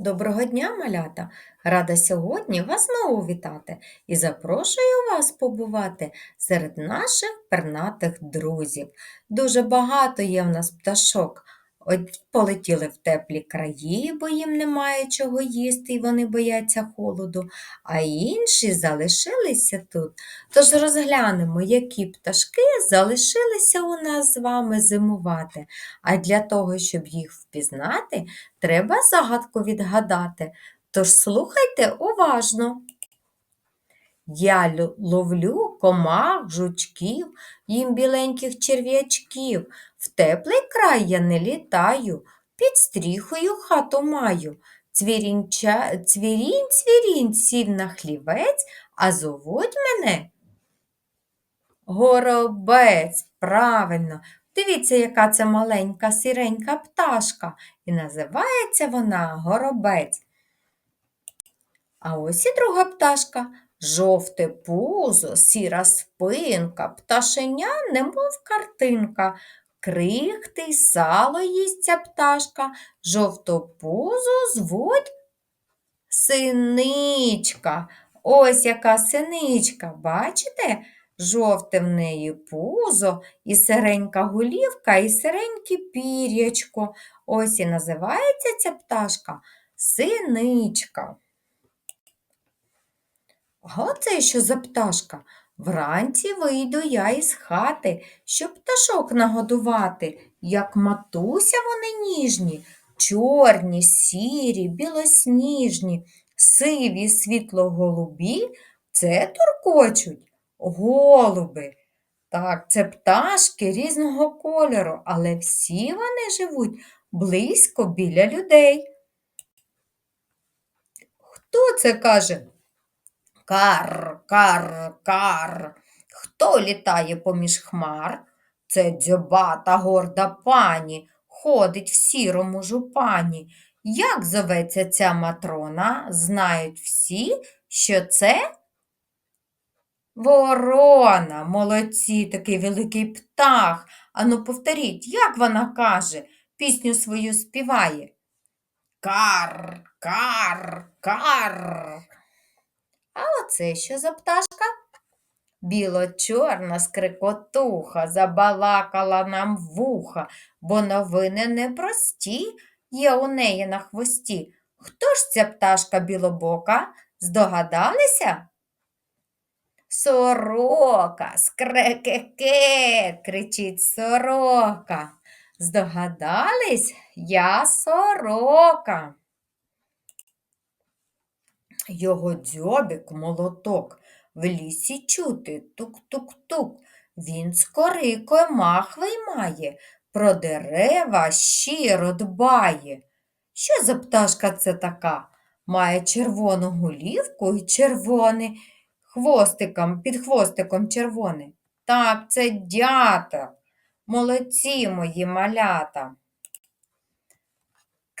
Доброго дня, малята! Рада сьогодні вас знову вітати і запрошую вас побувати серед наших пернатих друзів. Дуже багато є в нас пташок. Одні полетіли в теплі краї, бо їм немає чого їсти і вони бояться холоду, а інші залишилися тут. Тож розглянемо, які пташки залишилися у нас з вами зимувати. А для того, щоб їх впізнати, треба загадку відгадати. Тож слухайте уважно. Я ловлю комах, жучків, їм біленьких черв'ячків. В теплий край я не літаю, під стріхою хату маю. Цвірінча... Цвірінь, цвірінь сів на хлівець, а зовуть мене Горобець, правильно. Дивіться, яка це маленька сіренька пташка, і називається вона горобець. А ось і друга пташка. Жовте пузо, сіра спинка, пташеня, немов картинка. Крихти сало їсть ця пташка, жовтопузу звуть синичка. Ось яка синичка, бачите? Жовте в неї пузо, і сиренька голівка, і сиреньке пір'ячко. Ось і називається ця пташка синичка. А оце що за пташка? Вранці вийду я із хати, щоб пташок нагодувати. Як матуся вони ніжні, чорні, сірі, білосніжні, сиві, світло-голубі, це туркочуть голуби. Так, це пташки різного кольору, але всі вони живуть близько біля людей. Хто це каже? Кар, кар, кар. Хто літає поміж хмар? Це дзьобата горда пані, ходить в сірому жупані. Як зоветься ця матрона, знають всі, що це ворона. Молодці, такий великий птах. Ану, повторіть, як вона каже, пісню свою співає. Кар, кар, кар. А оце що за пташка? Біло-чорна скрикотуха забалакала нам вуха, бо новини непрості є у неї на хвості. Хто ж ця пташка білобока? Здогадалися? Сорока, скрекеке, кричить сорока. Здогадались? Я сорока. Його дзьобик молоток, в лісі чути тук-тук-тук. Він з корикою мах виймає, про дерева щиро дбає. Що за пташка це така? Має червону голівку і червоний хвостиком, під хвостиком червоний. Так, це дятел. Молодці мої малята.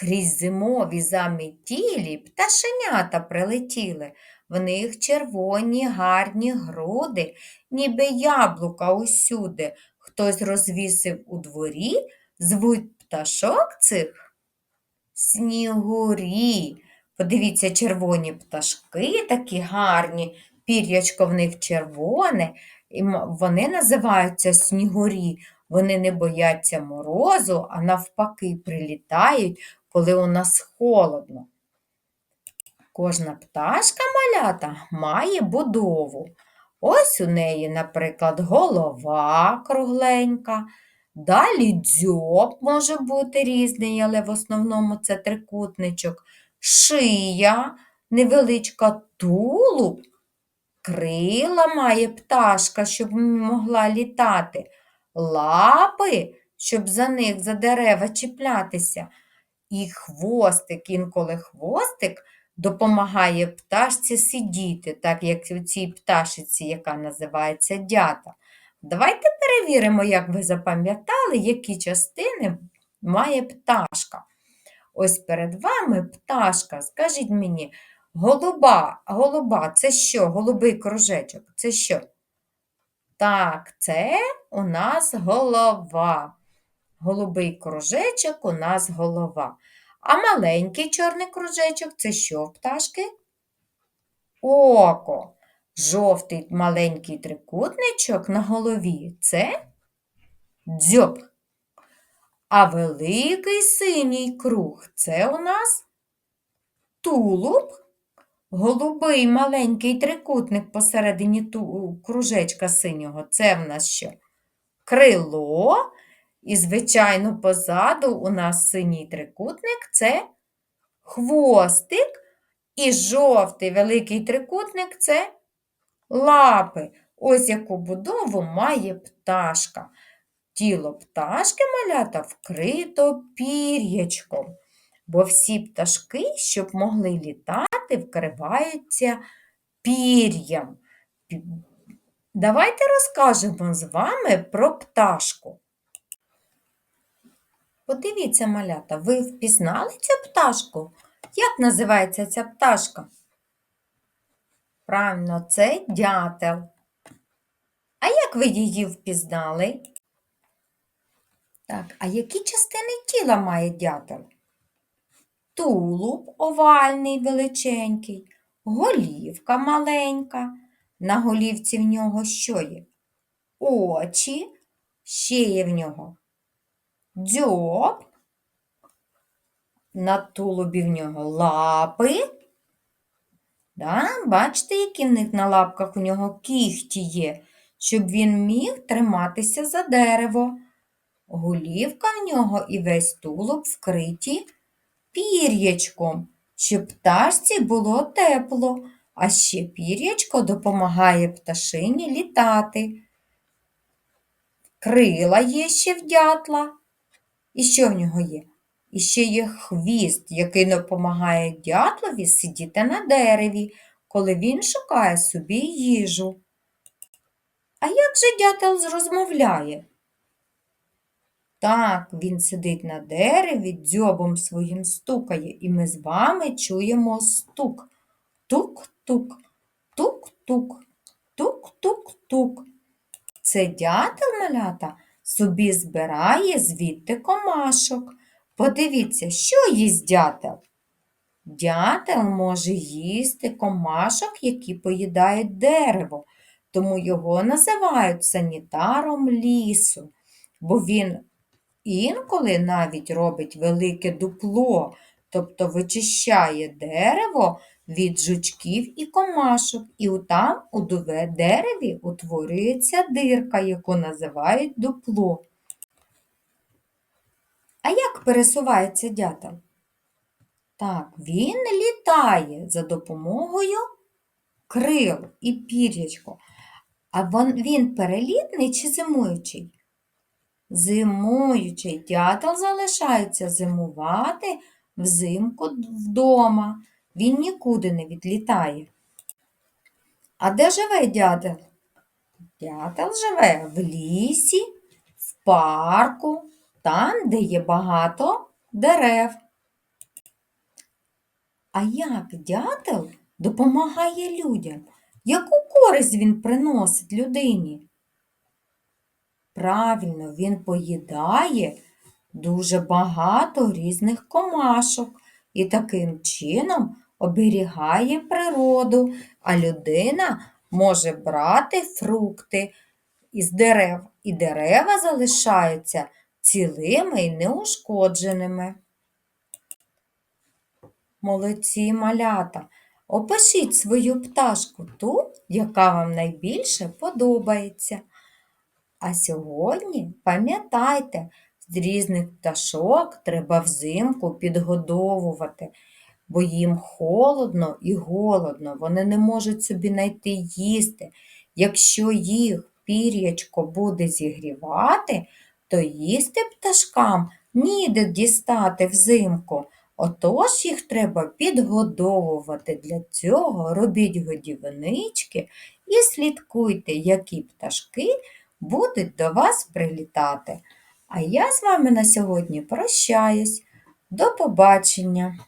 Крізь зимові заметілі пташенята прилетіли, в них червоні гарні груди, ніби яблука усюди. Хтось розвісив у дворі, звуть пташок цих снігурі. Подивіться, червоні пташки такі гарні, пір'ячко в них червоне, і вони називаються снігурі. Вони не бояться морозу, а навпаки прилітають, коли у нас холодно. Кожна пташка малята має будову. Ось у неї, наприклад, голова кругленька, далі дзьоб може бути різний, але в основному це трикутничок, шия, невеличка тулуб, крила має пташка, щоб могла літати, лапи, щоб за них за дерева чіплятися. І хвостик, інколи хвостик допомагає пташці сидіти, так як у цій пташиці, яка називається дята. Давайте перевіримо, як ви запам'ятали, які частини має пташка. Ось перед вами пташка. Скажіть мені, голуба, голуба це що? Голубий кружечок це що? Так, це у нас голова. Голубий кружечок у нас голова. А маленький чорний кружечок це що пташки? Око. Жовтий маленький трикутничок на голові це дзьоб. А великий синій круг це у нас тулуб. Голубий маленький трикутник посередині кружечка синього це в нас що? Крило. І, звичайно, позаду у нас синій трикутник це хвостик. І жовтий великий трикутник це лапи. Ось яку будову має пташка. Тіло пташки малята вкрито пір'ячком, бо всі пташки, щоб могли літати, вкриваються пір'ям. Давайте розкажемо з вами про пташку. Подивіться, малята, ви впізнали цю пташку? Як називається ця пташка? Правильно, це дятел. А як ви її впізнали? Так, а які частини тіла має дятел? Тулуб овальний, величенький, голівка маленька. На голівці в нього що є? Очі, ще є в нього дзьоб, на тулубі в нього лапи. Да? Бачите, які в них на лапках у нього кіхті є, щоб він міг триматися за дерево. Голівка в нього і весь тулуб вкриті пір'ячком, щоб пташці було тепло, а ще пір'ячко допомагає пташині літати. Крила є ще в дятла. І що в нього є? І ще є хвіст, який допомагає дятлові сидіти на дереві, коли він шукає собі їжу. А як же дятел розмовляє? Так, він сидить на дереві, дзьобом своїм стукає, і ми з вами чуємо стук. Тук-тук, тук-тук, тук-тук-тук. Це дятел малята собі збирає звідти комашок. Подивіться, що їсть дятел? Дятел може їсти комашок, які поїдають дерево, тому його називають санітаром лісу, бо він інколи навіть робить велике дупло, тобто вичищає дерево від жучків і комашок, і там у дереві утворюється дирка, яку називають дупло. А як пересувається дятел? Так, він літає за допомогою крил і пір'ячко. А він перелітний чи зимуючий? Зимуючий дятел залишається зимувати взимку вдома. Він нікуди не відлітає. А де живе дятел? Дятел живе в лісі, в парку, там, де є багато дерев. А як дятел допомагає людям? Яку користь він приносить людині? Правильно, він поїдає дуже багато різних комашок і таким чином оберігає природу, а людина може брати фрукти із дерев, і дерева залишаються цілими і неушкодженими. Молодці малята. Опишіть свою пташку ту, яка вам найбільше подобається. А сьогодні пам'ятайте, з різних пташок треба взимку підгодовувати, бо їм холодно і голодно, вони не можуть собі знайти їсти. Якщо їх пір'ячко буде зігрівати, то їсти пташкам ніде дістати взимку. Отож їх треба підгодовувати. Для цього робіть годівнички і слідкуйте, які пташки будуть до вас прилітати. А я з вами на сьогодні прощаюсь. До побачення!